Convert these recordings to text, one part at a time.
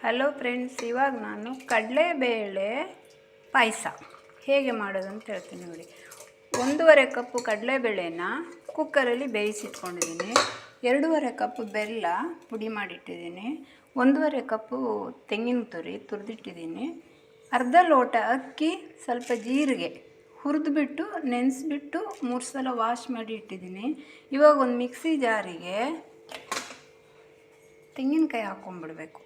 Hello friends ಇವಾಗ ನಾನು ಕಡಲೆಬೇಳೆ ಪಾಯಸ ಹೇಗೆ ಮಾಡೋದು ಅಂತ ಹೇಳ್ತೀನಿ ನೋಡಿ. ಒಂದೂವರೆ ಕಪ್ಪು ಕಡಲೆಬೇಳೆನ ಕುಕ್ಕರಲ್ಲಿ ಬೇಯಿಸಿಟ್ಕೊಂಡಿದ್ದೀನಿ. ಎರಡೂವರೆ ಕಪ್ಪು ಬೆಲ್ಲ ಪುಡಿ ಮಾಡಿಟ್ಟಿದ್ದೀನಿ. ಒಂದೂವರೆ ಕಪ್ಪು ತೆಂಗಿನ ತುರಿ ತುರಿದಿಟ್ಟಿದ್ದೀನಿ. ಅರ್ಧ ಲೋಟ ಅಕ್ಕಿ, ಸ್ವಲ್ಪ ಜೀರಿಗೆ ಹುರಿದ್ಬಿಟ್ಟು, ನೆನೆಸ್ಬಿಟ್ಟು ಮೂರು ಸಲ ವಾಶ್ ಮಾಡಿ ಇಟ್ಟಿದ್ದೀನಿ. ಇವಾಗ ಒಂದು ಮಿಕ್ಸಿ ಜಾರಿಗೆ ತೆಂಗಿನಕಾಯಿ ಹಾಕ್ಕೊಂಬಿಡ್ಬೇಕು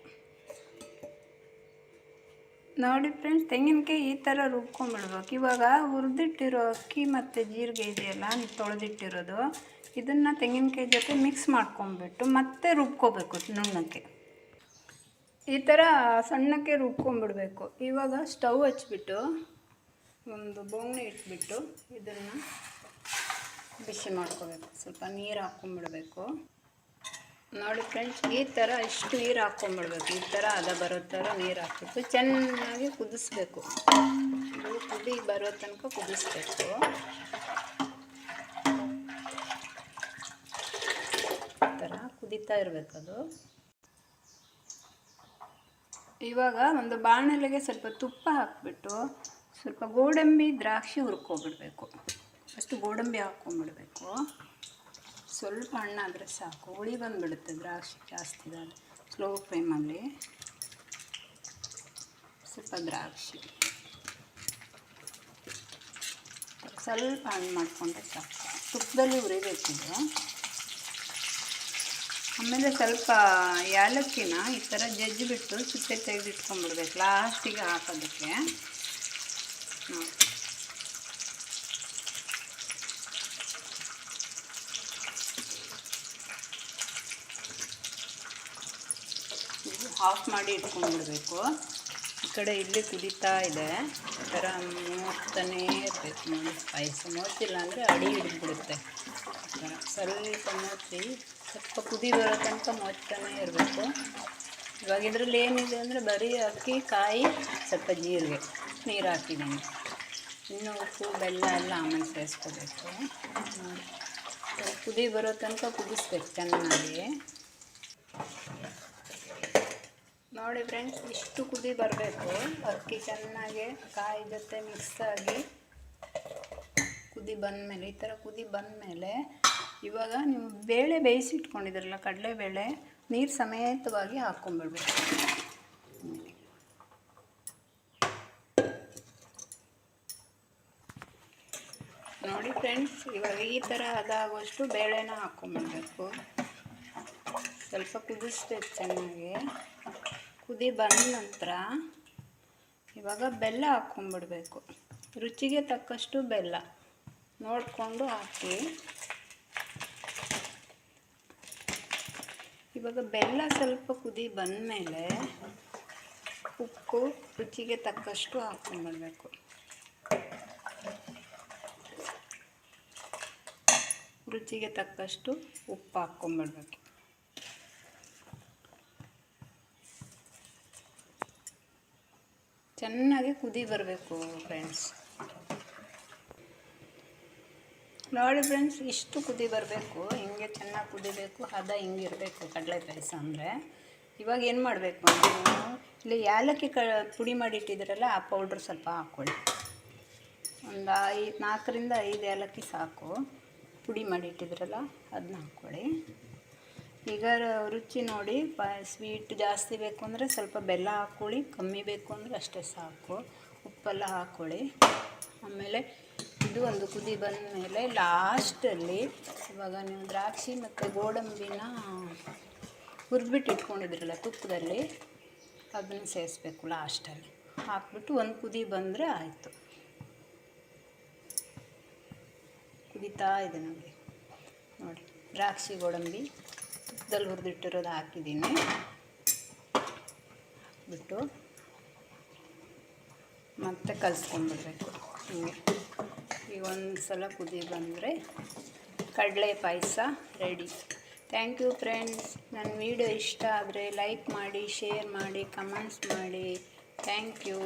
ನೋಡಿ ಫ್ರೆಂಡ್ಸ್ ತೆಂಗಿನಕಾಯಿ ಈ ಥರ ರುಬ್ಕೊಂಡ್ಬಿಡ್ಬೇಕು. ಇವಾಗ ಹುರಿದಿಟ್ಟಿರೋ ಅಕ್ಕಿ ಮತ್ತು ಜೀರಿಗೆ ಇದೆಯಲ್ಲ ತೊಳೆದಿಟ್ಟಿರೋದು, ಇದನ್ನು ತೆಂಗಿನಕಾಯಿ ಜೊತೆ ಮಿಕ್ಸ್ ಮಾಡ್ಕೊಂಬಿಟ್ಟು ಮತ್ತೆ ರುಬ್ಕೋಬೇಕು ನುಣ್ಣಕ್ಕೆ ಈ ಥರ ಸಣ್ಣಕ್ಕೆ ರುಬ್ಕೊಂಬಿಡ್ಬೇಕು ಇವಾಗ ಸ್ಟವ್ ಹಚ್ಚಿಬಿಟ್ಟು ಒಂದು ಬೋಗಣಿ ಇಟ್ಬಿಟ್ಟು ಇದನ್ನು ಬಿಸಿ ಮಾಡ್ಕೋಬೇಕು. ಸ್ವಲ್ಪ ನೀರು ಹಾಕ್ಕೊಂಬಿಡ್ಬೇಕು ನೋಡಿ ಫ್ರೆಂಡ್ಸ್ ಈ ಥರ ಇಷ್ಟು ನೀರು ಹಾಕ್ಕೊಂಬಿಡ್ಬೇಕು ಈ ಥರ ಅದ ಬರೋ ಥರ ನೀರು ಹಾಕ್ಬಿಟ್ಟು ಚೆನ್ನಾಗಿ ಕುದಿಸ್ಬೇಕು. ಕುದಿ ಬರೋ ತನಕ ಕುದಿಸ್ಬೇಕು. ಈ ಥರ ಕುದೀತಾ ಇರಬೇಕದು ಇವಾಗ ಒಂದು ಬಾಣಲೆಗೆ ಸ್ವಲ್ಪ ತುಪ್ಪ ಹಾಕ್ಬಿಟ್ಟು ಸ್ವಲ್ಪ ಗೋಡಂಬಿ ದ್ರಾಕ್ಷಿ ಹುರ್ಕೊಬಿಡ್ಬೇಕು. ಫಸ್ಟು ಗೋಡಂಬಿ ಹಾಕ್ಕೊಂಬಿಡ್ಬೇಕು ಸ್ವಲ್ಪ ಹಣ್ಣಾದರೆ ಸಾಕು. ಹುಳಿ ಬಂದುಬಿಡುತ್ತೆ ದ್ರಾಕ್ಷಿ ಜಾಸ್ತಿ ಇದಾದರೆ. ಸ್ಲೋ ಫ್ಲೇಮಲ್ಲಿ ಸ್ವಲ್ಪ ದ್ರಾಕ್ಷಿ. ಸ್ವಲ್ಪ ಹಣ್ಣು ಮಾಡಿಕೊಂಡ್ರೆ ಸಾಕು. ತುಪ್ಪದಲ್ಲಿ ಹುರಿಬೇಕಿದು ಆಮೇಲೆ ಸ್ವಲ್ಪ ಏಲಕ್ಕಿನ ಈ ಥರ ಜಜ್ಜಿಬಿಟ್ಟು ಸಿಪ್ಪೆ ತೆಗೆದಿಟ್ಕೊಂಡ್ಬಿಡ್ಬೇಕು. ಲಾಸ್ಟಿಗೆ ಹಾಕೋದಕ್ಕೆ. ನೋಡಿ ಆಫ್ ಮಾಡಿ ಇಟ್ಕೊಂಡ್ಬಿಡ್ಬೇಕು. ಈ ಕಡೆ ಇಲ್ಲಿ ಕುದೀತಾ ಇದೆ. ಈ ಥರ ಮೂರ್ತಾನೇ ಇರಬೇಕು ನೋಡಿ. ಪಾಯಸ ಮೂರ್ತಿಲ್ಲ ಅಂದರೆ ಅಡಿ ಹಿಡಿದ್ಬಿಡುತ್ತೆ. ಈ ಥರ ಸ್ವಲ್ಪ ಮೂರ್ತಿ, ಸ್ವಲ್ಪ ಕುದಿ ಬರೋ ತನಕ ಮೂರ್ತಾನೇ ಇರಬೇಕು. ಇವಾಗ ಇದರಲ್ಲಿ ಏನಿದೆ ಅಂದರೆ ಬರೀ ಅಕ್ಕಿ, ಕಾಯಿ, ಸ್ವಲ್ಪ ಜೀರಿಗೆ ನೀರು ಹಾಕಿದ್ದೀನಿ. ಇನ್ನು ಉಪ್ಪು, ಬೆಲ್ಲ ಎಲ್ಲ ಆಮೇಲೆ ಸೇರಿಸ್ಕೋಬೇಕು. ಕುದಿ ಬರೋ ತನಕ ಕುದಿಸ್ಬೇಕು ಚೆನ್ನಾಗಿ. ನೋಡಿ ಫ್ರೆಂಡ್ಸ್ ಇಷ್ಟು ಕುದಿ ಬರಬೇಕು. ಅಕ್ಕಿ ಚೆನ್ನಾಗಿ ಕಾಯಿ ಜೊತೆ ಮಿಕ್ಸ್ ಆಗಿ ಕುದಿ ಬಂದಮೇಲೆ, ಈ ಥರ ಕುದಿ ಬಂದಮೇಲೆ ಇವಾಗ ನೀವು ಬೇಳೆ ಬೇಯಿಸಿಟ್ಕೊಂಡಿದ್ರಲ್ಲ, ಕಡಲೆಬೇಳೆ, ನೀರು ಸಮೇತವಾಗಿ ಹಾಕ್ಕೊಂಬಿಡ್ಬೇಕು ನೋಡಿ ಫ್ರೆಂಡ್ಸ್ ಇವಾಗ ಈ ಥರ ಅದಾಗುವಷ್ಟು ಬೇಳೆನ ಹಾಕ್ಕೊಂಬಿಡ್ಬೇಕು ಸ್ವಲ್ಪ ಕುದಿಸ್ಬೇಕು ಚೆನ್ನಾಗಿ. ಕುದಿ ಬಂದ ನಂತರ ಇವಾಗ ಬೆಲ್ಲ ಹಾಕ್ಕೊಂಬಿಡ್ಬೇಕು ರುಚಿಗೆ ತಕ್ಕಷ್ಟು ಬೆಲ್ಲ ನೋಡಿಕೊಂಡು ಹಾಕಿ. ಇವಾಗ ಬೆಲ್ಲ ಸ್ವಲ್ಪ ಕುದಿ ಬಂದಮೇಲೆ ಉಪ್ಪು ರುಚಿಗೆ ತಕ್ಕಷ್ಟು ಹಾಕ್ಕೊಂಬಿಡ್ಬೇಕು ರುಚಿಗೆ ತಕ್ಕಷ್ಟು ಉಪ್ಪು ಹಾಕ್ಕೊಂಬಿಡ್ಬೇಕು ಚೆನ್ನಾಗಿ ಕುದಿ ಬರಬೇಕು ಫ್ರೆಂಡ್ಸ್ ನೋಡಿ ಫ್ರೆಂಡ್ಸ್ ಇಷ್ಟು ಕುದಿ ಬರಬೇಕು, ಹಿಂಗೆ ಚೆನ್ನಾಗಿ ಕುದಿಬೇಕು, ಹದ ಹಿಂಗಿರಬೇಕು ಕಡಲೆ ಪಾಯಸ ಅಂದರೆ. ಇವಾಗ ಏನು ಮಾಡಬೇಕು ಇಲ್ಲಿ ಏಲಕ್ಕಿ ಕ, ಪುಡಿ ಮಾಡಿಟ್ಟಿದ್ದೀರಲ್ಲ ಆ ಪೌಡ್ರ್ ಸ್ವಲ್ಪ ಹಾಕ್ಕೊಳ್ಳಿ. ಒಂದು ಐದು, ನಾಲ್ಕರಿಂದ ಐದು ಏಲಕ್ಕಿ ಸಾಕು. ಪುಡಿ ಮಾಡಿಟ್ಟಿದ್ರಲ್ಲ ಅದನ್ನ ಹಾಕ್ಕೊಳ್ಳಿ. ಈಗ ರುಚಿ ನೋಡಿ, ಪ ಸ್ವೀಟ್ ಜಾಸ್ತಿ ಬೇಕು ಅಂದರೆ ಸ್ವಲ್ಪ ಬೆಲ್ಲ ಹಾಕ್ಕೊಳ್ಳಿ, ಕಮ್ಮಿ ಬೇಕು ಅಂದರೆ ಅಷ್ಟೇ ಸಾಕು. ಉಪ್ಪೆಲ್ಲ ಹಾಕ್ಕೊಳ್ಳಿ. ಆಮೇಲೆ ಇದು ಒಂದು ಕುದಿ ಬಂದ ಮೇಲೆ ಲಾಸ್ಟಲ್ಲಿ ಇವಾಗ ನೀವು ದ್ರಾಕ್ಷಿ ಮತ್ತು ಗೋಡಂಬಿನ ಹುರಿದ್ಬಿಟ್ಟು ಇಟ್ಕೊಂಡಿದ್ರಲ್ಲ ತುಪ್ಪದಲ್ಲಿ, ಅದನ್ನು ಸೇರಿಸ್ಬೇಕು ಲಾಸ್ಟಲ್ಲಿ ಹಾಕ್ಬಿಟ್ಟು ಒಂದು ಕುದಿ ಬಂದರೆ ಆಯಿತು. ಕುದೀತಾ ಇದೆ ನೋಡಿ. ನೋಡಿ, ದ್ರಾಕ್ಷಿ, ಗೋಡಂಬಿ. ತುಪ್ಪದಲ್ಲಿ ಹುರಿದಿಟ್ಟಿರೋದು ಹಾಕಿದ್ದೀನಿ. ಬಿಟ್ಟು ಮತ್ತೆ ಕಲಿಸ್ಕೊಂಡ್ಬಿಡ್ಬೇಕು. ಹಿಂಗೆ. ಈಗ ಒಂದು ಸಲ ಕುದಿ ಬಂದರೆ ಕಡಲೆ payasa ready. Thank you friends ನನ್ನ ವಿಡಿಯೋ ಇಷ್ಟ ಆದರೆ ಲೈಕ್ ಮಾಡಿ ಶೇರ್ ಮಾಡಿ ಕಮೆಂಟ್ಸ್ ಮಾಡಿ. Thank you